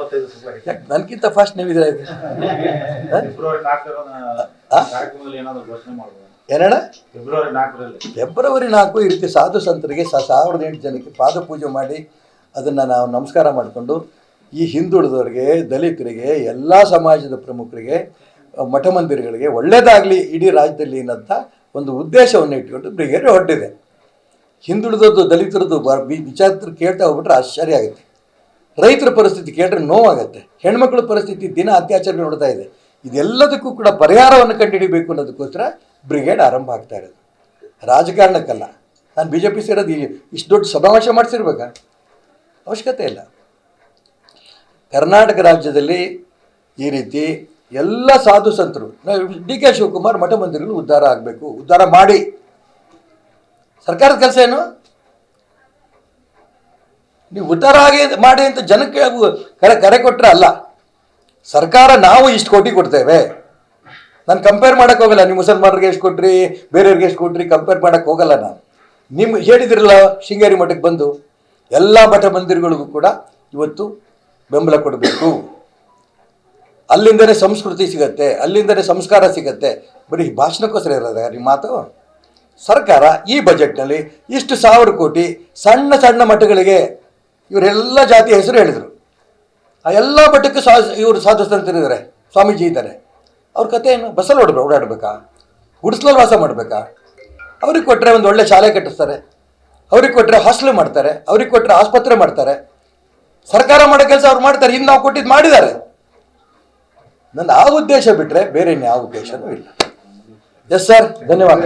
First ಯಾಕೆ ನನಗಿಂತ fast ನೀವಿದ್ರೆ ಘೋಷಣೆ ಮಾಡ್ಬೋದು? ಏನಣ್ಣ? ಫೆಬ್ರವರಿ ನಾಲ್ಕು ಈ ರೀತಿ ಸಾಧು ಸಂತರಿಗೆ ಸಾವಿರದ ಎಂಟು ಜನಕ್ಕೆ ಪಾದ ಪೂಜೆ ಮಾಡಿ ಅದನ್ನು ನಾವು ನಮಸ್ಕಾರ ಮಾಡಿಕೊಂಡು ಈ ಹಿಂದುಳಿದವರಿಗೆ ದಲಿತರಿಗೆ ಎಲ್ಲ ಸಮಾಜದ ಪ್ರಮುಖರಿಗೆ ಮಠ ಮಂದಿರಗಳಿಗೆ ಒಳ್ಳೆಯದಾಗಲಿ ಇಡೀ ರಾಜ್ಯದಲ್ಲಿ ಅಂತ ಒಂದು ಉದ್ದೇಶವನ್ನು ಇಟ್ಕೊಂಡು ಬ್ರಿಗೇಡ್ ಹೊಟ್ಟಿದೆ ಹಿಂದುಳಿದದ್ದು ದಲಿತರದ್ದು ಬ ವಿಚಾರ ಕೇಳ್ತಾ ಹೋಗ್ಬಿಟ್ರೆ ಆಶ್ಚರ್ಯ ಆಗುತ್ತೆ. ರೈತರ ಪರಿಸ್ಥಿತಿ ಕೇಳಿದ್ರೆ ನೋವಾಗುತ್ತೆ. ಹೆಣ್ಮಕ್ಳ ಪರಿಸ್ಥಿತಿ ದಿನ ಅತ್ಯಾಚಾರ ನೋಡ್ತಾ ಇದೆ. ಇದೆಲ್ಲದಕ್ಕೂ ಕೂಡ ಪರಿಹಾರವನ್ನು ಕಂಡುಹಿಡಿಬೇಕು ಅನ್ನೋದಕ್ಕೋಸ್ಕರ ಬ್ರಿಗೇಡ್ ಆರಂಭ ಆಗ್ತಾ ಇರೋದು. ರಾಜಕಾರಣಕ್ಕಲ್ಲ. ನಾನು ಬಿ ಜೆ ಪಿ ಸೇರೋದು ಇಷ್ಟು ದೊಡ್ಡ ಸಮಾವೇಶ ಮಾಡಿಸಿರ್ಬೇಕಾ? ಅವಶ್ಯಕತೆ ಇಲ್ಲ. ಕರ್ನಾಟಕ ರಾಜ್ಯದಲ್ಲಿ ಈ ರೀತಿ ಎಲ್ಲ ಸಾಧು ಸಂತರು ಡಿ ಕೆ ಶಿವಕುಮಾರ್ ಮಠ ಮಂದಿರಗಳು ಉದ್ಧಾರ ಆಗಬೇಕು. ಉದ್ಧಾರ ಮಾಡಿ. ಸರ್ಕಾರದ ಕೆಲಸ ಏನು? ನೀವು ಉದ್ಧಾರ ಆಗಿ ಮಾಡಿ ಅಂತ ಜನಕ್ಕೆ ಕರೆ ಕರೆ ಕೊಟ್ಟರೆ ಅಲ್ಲ. ಸರ್ಕಾರ ನಾವು ಇಷ್ಟು ಕೋಟಿ ಕೊಡ್ತೇವೆ. ನಾನು ಕಂಪೇರ್ ಮಾಡೋಕ್ಕೆ ಹೋಗಲ್ಲ. ನೀವು ಮುಸಲ್ಮಾನರಿಗೆ ಎಷ್ಟು ಕೊಟ್ರಿ, ಬೇರೆಯವ್ರಿಗೆ ಎಷ್ಟು ಕೊಟ್ರಿ ಕಂಪೇರ್ ಮಾಡೋಕ್ಕೆ ಹೋಗಲ್ಲ ನಾನು. ನಿಮ್ಮ ಹೇಳಿದಿರಲ್ಲ, ಶೃಂಗೇರಿ ಮಠಕ್ಕೆ ಬಂದು, ಎಲ್ಲ ಮಠ ಮಂದಿರಗಳಿಗೂ ಕೂಡ ಇವತ್ತು ಬೆಂಬಲ ಕೊಡಬೇಕು. ಅಲ್ಲಿಂದನೇ ಸಂಸ್ಕೃತಿ ಸಿಗತ್ತೆ, ಅಲ್ಲಿಂದನೇ ಸಂಸ್ಕಾರ ಸಿಗತ್ತೆ. ಬರೀ ಭಾಷಣಕ್ಕೋಸ್ಕರ ಇರೋದ ನಿಮ್ಮ ಮಾತು? ಸರ್ಕಾರ ಈ ಬಜೆಟ್ನಲ್ಲಿ ಇಷ್ಟು ಸಾವಿರ ಕೋಟಿ ಸಣ್ಣ ಸಣ್ಣ ಮಠಗಳಿಗೆ ಇವರೆಲ್ಲ ಜಾತಿಯ ಹೆಸರು ಹೇಳಿದರು. ಆ ಎಲ್ಲ ಮಟ್ಟಕ್ಕೆ ಸಾ ಇವರು ಸಾಧಿಸ್ತಂತಿದ್ದಾರೆ ಸ್ವಾಮೀಜಿ ಇದ್ದಾರೆ. ಅವ್ರ ಕತೆ ಏನು? ಬಸ್ಸಲ್ಲಿ ಓಡಬೇಕು ಓಡಾಡಬೇಕಾ? ಗುಡಿಸ್ಲಲ್ಲಿ ವಾಸ ಮಾಡಬೇಕಾ? ಅವ್ರಿಗೆ ಕೊಟ್ಟರೆ ಒಂದು ಒಳ್ಳೆ ಶಾಲೆ ಕಟ್ಟಿಸ್ತಾರೆ. ಅವ್ರಿಗೆ ಕೊಟ್ಟರೆ ಹಾಸ್ಟೆಲ್ ಮಾಡ್ತಾರೆ. ಅವ್ರಿಗೆ ಕೊಟ್ಟರೆ ಆಸ್ಪತ್ರೆ ಮಾಡ್ತಾರೆ. ಸರ್ಕಾರ ಮಾಡೋ ಕೆಲಸ ಅವ್ರು ಮಾಡ್ತಾರೆ. ಇನ್ನು ನಾವು ಕೊಟ್ಟಿದ್ದು ಮಾಡಿದ್ದಾರೆ. ನನ್ನ ಆ ಉದ್ದೇಶ ಬಿಟ್ಟರೆ ಬೇರೆ ಇನ್ಯಾವ ಉದ್ದೇಶನೂ ಇಲ್ಲ. ಎಸ್ ಸರ್ ಧನ್ಯವಾದ.